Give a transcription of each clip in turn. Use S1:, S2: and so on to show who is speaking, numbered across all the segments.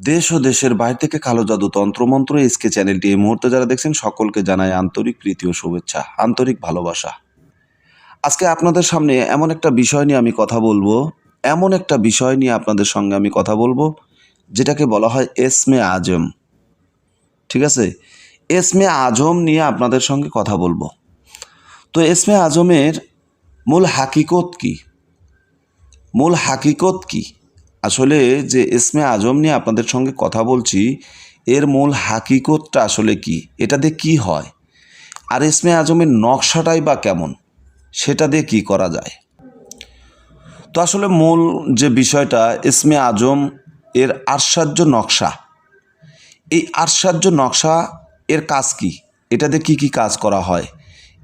S1: দেশ ও দেশের বাইরে থেকে কালো জাদু তন্ত্রমন্ত্র এসকে চ্যানেলটি এই মুহূর্তে যারা দেখছেন, সকলকে জানাই আন্তরিক প্রীতি ও শুভেচ্ছা, আন্তরিক ভালোবাসা। আজকে আপনাদের সামনে এমন একটা বিষয় নিয়ে আমি কথা বলব, এমন একটা বিষয় নিয়ে আপনাদের সঙ্গে আমি কথা বলব, যেটাকে বলা হয় এসমে আজম। ঠিক আছে? এসমে আজম নিয়ে আপনাদের সঙ্গে কথা বলব। তো এসমে আজমের মূল হাকিকত কি? মূল হাকিকত কি? আসলে যে এসমে আজম নিয়ে আপনাদের সঙ্গে কথা বলছি, এর মূল হাকিকতটা আসলে কি? এটা দিয়ে কী হয়? আর এসমে আজমের নকশাটাই বা কেমন? সেটা দিয়ে কী করা যায়? তো আসলে মূল যে বিষয়টা এসমে আজম এর আশ্চর্য নকশা। এই আশ্চর্য নকশা এর কাজ কি? এটাতে কি কি কাজ করা হয়?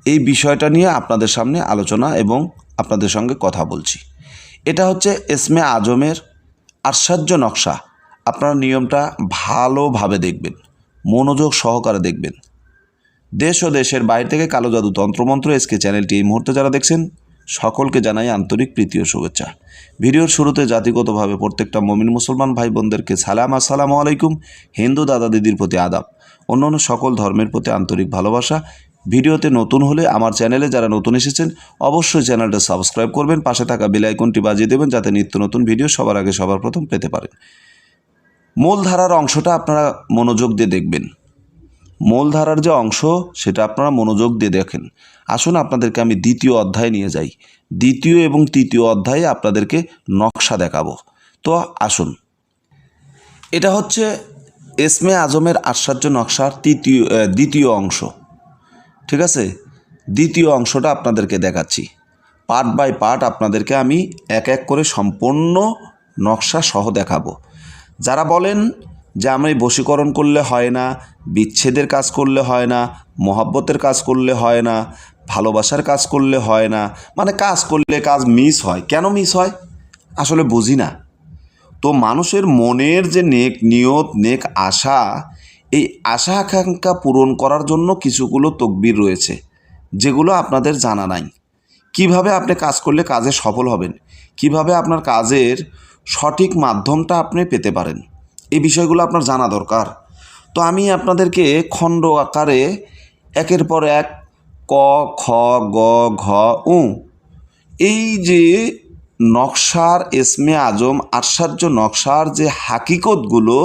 S1: এই বিষয়টা নিয়ে আপনাদের সামনে আলোচনা এবং আপনাদের সঙ্গে কথা বলছি। এটা হচ্ছে এসমে আজমের আশ্চর্য নকশা। আপনারা নিয়মটা ভালোভাবে দেখবেন, মনোযোগ সহকারে দেখবেন। দেশ ও দেশের বাইরে থেকে কালো জাদু তন্ত্রমন্ত্র এসকে চ্যানেলটি এই মুহূর্তে যারা দেখছেন, সকলকে জানাই আন্তরিক প্রীতি ও শুভেচ্ছা। ভিডিওর শুরুতে জাতিগতভাবে প্রত্যেকটা মমিন মুসলমান ভাই বোনদেরকে সালাম, আসসালামু আলাইকুম, হিন্দু দাদা দিদির প্রতি আদাব। অন্যান্য সকল ধর্মের প্রতি আন্তরিক ভালোবাসা ভিডিওতে নতুন হলে আমার চ্যানেলে যারা নতুন এসেছেন, অবশ্যই চ্যানেলটা সাবস্ক্রাইব করবেন, পাশে থাকা বেল আইকনটি বাজিয়ে দেবেন যাতে নিত্য নতুন ভিডিও সবার আগে সবার প্রথম পেতে পারেন। মূলধারার অংশটা আপনারা মনোযোগ দিয়ে দেখবেন। মূলধারার যে অংশ, সেটা আপনারা মনোযোগ দিয়ে দেখেন। আসুন আপনাদেরকে আমি দ্বিতীয় অধ্যায় নিয়ে যাই। দ্বিতীয় এবং তৃতীয় অধ্যায়ে আপনাদেরকে নকশা দেখাবো। তো আসুন। এটা হচ্ছে এসমে আজমের আশ্চর্য নকশার তৃতীয় দ্বিতীয় অংশ। ঠিক আছে? দ্বিতীয় অংশটা আপনাদেরকে দেখাচ্ছি। পার্ট বাই পার্ট আপনাদেরকে আমি এক এক করে সম্পূর্ণ নকশা সহ দেখাবো। যারা বলেন যে আমি বশীকরণ করলে হয় না, বিচ্ছেদের কাজ করলে হয় না, মহাব্বতের কাজ করলে হয় না, ভালোবাসার কাজ করলে হয় না মানে কাজ করলে কাজ মিস হয়। কেন মিস হয়? আসলে বুঝি না। তো মানুষের মনের যে নেক নিয়ত, নেক আশা এই আশা আকাঙ্ক্ষা পূরণ করার জন্য কিছুগুলো তকবির রয়েছে, যেগুলো আপনাদের জানা নাই। কীভাবে আপনি কাজ করলে কাজে সফল হবেন? কীভাবে আপনার কাজের সঠিক মাধ্যমটা আপনি পেতে পারেন? এই বিষয়গুলো আপনার জানা দরকার। তো আমি আপনাদেরকে খণ্ড আকারে একের পর এক ক, খ, গ, ঘ, উ, এই যে নকশার এসমে আজম আশ্চর্য নকশার যে হাকিকতগুলো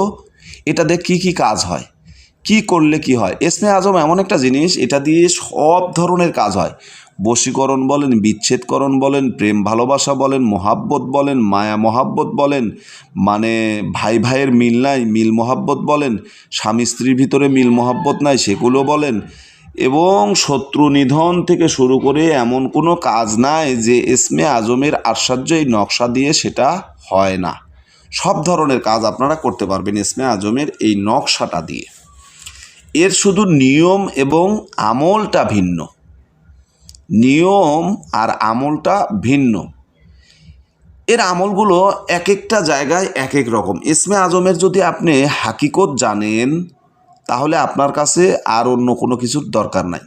S1: এটাতে কী কী কাজ হয়? কি করলে কি হয়? এসমে আজম এমন একটা জিনিস, এটা দিয়ে সব ধরনের কাজ হয়। বশীকরণ বলেন, বিচ্ছেদকরণ বলেন, প্রেম ভালোবাসা বলেন, মোহাব্বত বলেন, মায়া মোহাব্বত বলেন মানে ভাই ভাইয়ের মিল নাই, মিল মোহাব্বত বলেন, স্বামী স্ত্রীর ভিতরে মিল মোহাব্বত নাই, সেগুলো বলেন। এবং শত্রু নিধন থেকে শুরু করে এমন কোনো কাজ নাই যে এসমে আজমের আশ্চর্য এই নকশা দিয়ে সেটা হয় না। সব ধরনের কাজ আপনারা করতে পারবেন এসমে আজমের এই নকশাটা দিয়ে। এর শুধু নিয়ম এবং আমলটা ভিন্ন। নিয়ম আর আমলটা ভিন্ন। এর আমলগুলো এক একটা জায়গায় এক এক রকম। ইসমে আজমের যদি আপনি হাকিকত জানেন, তাহলে আপনার কাছে আর অন্য কোনো কিছুর দরকার নাই।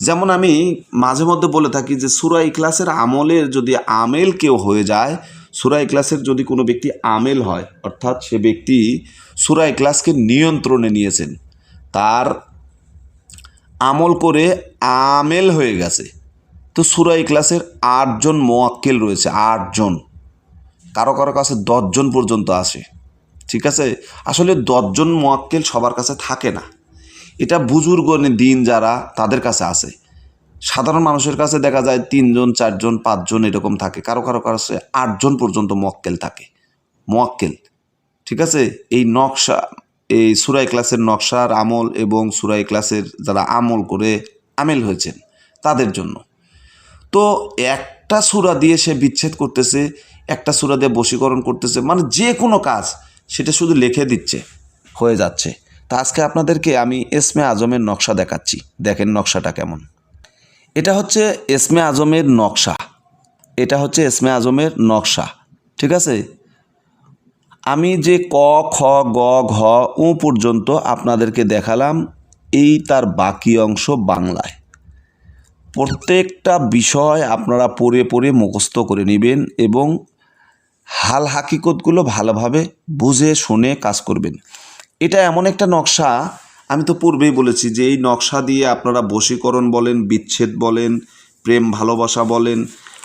S1: যেমন আমি মাঝে মধ্যে বলে থাকি যে, সুরা ইখলাসের আমলের যদি আমেল কেউ হয়ে যায়, সুরা ইখলাসের যদি কোনো ব্যক্তি আমেল হয়, অর্থাৎ সে ব্যক্তি সুরা ইখলাসকে নিয়ন্ত্রণে নিয়েছেন তার আমল করে আমেল হয়ে গেছে। তো সুরা ক্লাসের আটজন মোয়াক্কেল রয়েছে আটজন কারও কারও কাছে দশজন পর্যন্ত আসে ঠিক আছে? আসলে দশজন মোয়াক্কেল সবার কাছে থাকে না। এটা বুজুর্গ দিন যারা তাদের কাছে আসে সাধারণ মানুষের কাছে দেখা যায় তিনজন চারজন পাঁচজন এরকম থাকে। কারও কারও কাছে আটজন পর্যন্ত মোয়াক্কেল থাকে। মোয়াক্কেল। ঠিক আছে? এই নকশা এই সুরাই ক্লাসের নকশার আমল এবং সুরাই ক্লাসের যারা আমল করে আমেল হয়েছেন তাদের জন্য। তো একটা সুরা দিয়ে সে বিচ্ছেদ করতেছে, একটা সুরা দিয়ে বশীকরণ করতেছে মানে যে কোনো কাজ সেটা শুধু লিখে দিচ্ছে, হয়ে যাচ্ছে। তা আজকে আপনাদেরকে আমি এসমে আজমের নকশা দেখাচ্ছি। দেখেন নকশাটা কেমন। এটা হচ্ছে এসমে আজমের নকশা। এটা হচ্ছে এসমে আজমের নকশা। ঠিক আছে? আমি যে ক, খ, গ, ঘ, উ পর্যন্ত আপনাদেরকে দেখালাম, এই তার বাকি অংশ বাংলায়। প্রত্যেকটা বিষয় আপনারা পড়ে পড়ে মুখস্থ করে নেবেন এবং হাল হাকিকতগুলো ভালোভাবে বুঝে শুনে কাজ করবেন। এটা এমন একটা নকশা, আমি তো পূর্বেই বলেছি যে এই নকশা দিয়ে আপনারা বশীকরণ বলেন, বিচ্ছেদ বলেন, প্রেম ভালোবাসা বলেন,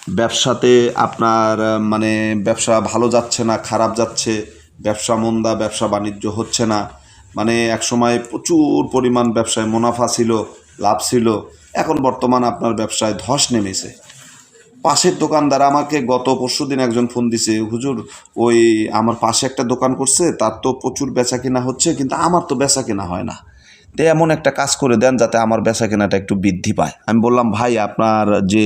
S1: ব্যবসাতে আপনার মানে ব্যবসা ভালো যাচ্ছে না, খারাপ যাচ্ছে ব্যবসা মন্দা, ব্যবসা বাণিজ্য হচ্ছে না। মানে এক সময় প্রচুর পরিমাণ ব্যবসায় মুনাফা ছিল, লাভ ছিল। এখন বর্তমান আপনার ব্যবসায় ধস নেমেছে। পাশের দোকানদার আমাকে গত পরশু দিন একজন ফোন দিছে, হুজুর, ওই আমার পাশে একটা দোকান করছে, তার তো প্রচুর বেচা কেনা হচ্ছে, কিন্তু আমার তো বেচা কেনা হয় না। তো এমন একটা কাজ করে দেন যাতে আমার বেচা কেনাটা একটু বৃদ্ধি পায়। আমি বললাম, ভাই, আপনার যে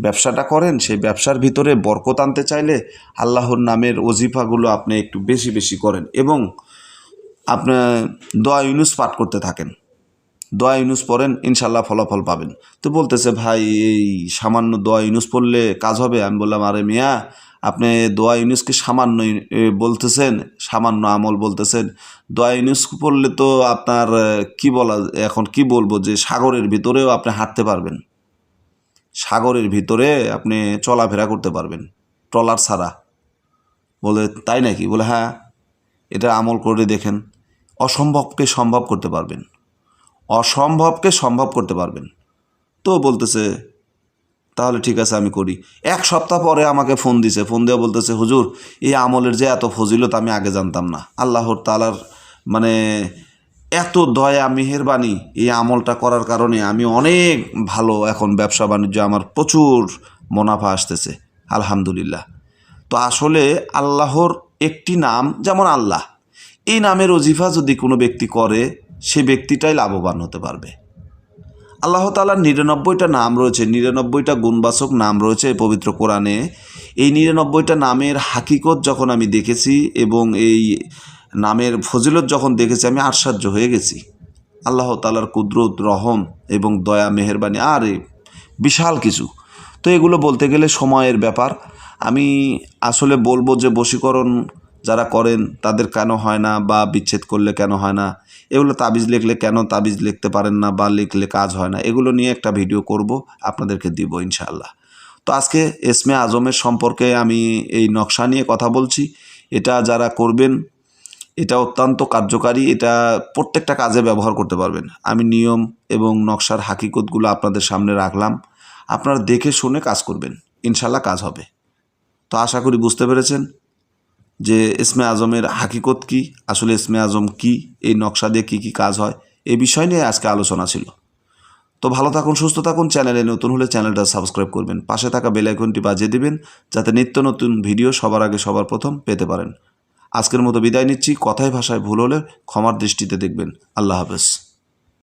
S1: ব্যবসাটা করেন, সেই ব্যবসার ভিতরে বরকত আনতে চাইলে আল্লাহর নামের অজিফাগুলো আপনি একটু বেশি বেশি করেন এবং আপনার দোয়া ইউনুস পাঠ করতে থাকেন। দোয়া ইউনুস পড়েন ইনশাল্লাহ ফলাফল পাবেন। তো বলতেছে, ভাই, এই সামান্য দোয়া ইউনুস পড়লে কাজ হবে? আমি বললাম, আরে মিয়া আপনি দোয়া ইউনুসকে সামান্য বলতেছেন, সামান্য আমল বলতেছেন। দোয়া ইউনুস পড়লে তো আপনার কি বলা, এখন কি বলব যে সাগরের ভিতরেও আপনি হাঁটতে পারবেন। সাগরের ভিতরে আপনি চলাফেরা করতে পারবেন, ট্রলার ছাড়া। বলে, তাই নাকি? বলে হ্যাঁ এটা আমল করে দেখেন, অসম্ভবকে সম্ভব করতে পারবেন। অসম্ভবকে সম্ভব করতে পারবেন। তো বলতেছে তাহলে ঠিক আছে, আমি করি। এক সপ্তাহ পরে আমাকে ফোন দিছে। ফোন দিয়ে বলতেছে, হুজুর, এই আমলের যে এত ফজিলত আমি আগে জানতাম না। আল্লাহর তালার মানে এত দয়া, মেহেরবানি এই আমলটা করার কারণে আমি অনেক ভালো এখন ব্যবসা বাণিজ্য আমার প্রচুর মুনাফা আসতেছে। আলহামদুলিল্লাহ। তো আসলে আল্লাহর একটি নাম যেমন আল্লাহ, এই নামের অজিফা যদি কোনো ব্যক্তি করে, সে ব্যক্তিটাই লাভবান হতে পারবে। আল্লাহ তালার নিরানব্বইটা নাম রয়েছে, নিরানব্বইটা গুণবাচক নাম রয়েছে পবিত্র কোরআনে। এই নিরানব্বইটা নামের হাকিকত যখন আমি দেখেছি এবং এই নামের ফজিলত যখন দেখেছি, আমি আশ্চর্য হয়ে গেছি। আল্লাহ তালার কুদরত, রহম এবং দয়া, মেহেরবানি, আর বিশাল কিছু। তো এগুলো বলতে গেলে সময়ের ব্যাপার। আমি আসলে বলব যে বশীকরণ যারা করেন, তাদের কেন হয় না বা বিচ্ছেদ করলে কেন হয় না? এগুলো তাবিজ লিখলে কেন তাবিজ লিখতে পারেন না বা লিখলে কাজ হয় না? এগুলো নিয়ে একটা ভিডিও করব, আপনাদেরকে দিব ইনশাআল্লাহ। তো আজকে এসমে আজমের সম্পর্কে আমি এই নকশা নিয়ে কথা বলছি। এটা যারা করবেন, এটা অত্যন্ত কার্যকারী, এটা প্রত্যেকটা কাজে ব্যবহার করতে পারবেন। আমি নিয়ম এবং নকশার হাকিকতগুলো আপনাদের সামনে রাখলাম। আপনারা দেখে শুনে কাজ করবেন। ইনশাল্লাহ কাজ হবে। তো আশা করি বুঝতে পেরেছেন। যে ইসমে আজমের হাকিকত কি? আসলে ইসমে আজম কি? এই নকশা দিয়ে কী কী কাজ হয়? এই বিষয় নিয়ে আজকে আলোচনা ছিল। তো ভালো থাকুন, সুস্থ থাকুন, চ্যানেলে নতুন হলে চ্যানেলটা সাবস্ক্রাইব করবেন। পাশে থাকা বেল আইকনটি বাজিয়ে দিবেন, যাতে নিত্য নতুন ভিডিও সবার আগে সবার প্রথম পেতে পারেন। আজকের মতো বিদায় নিচ্ছি। কথায় ভাষায় ভুল হলে ক্ষমার দৃষ্টিতে দেখবেন। আল্লাহ হাফেজ।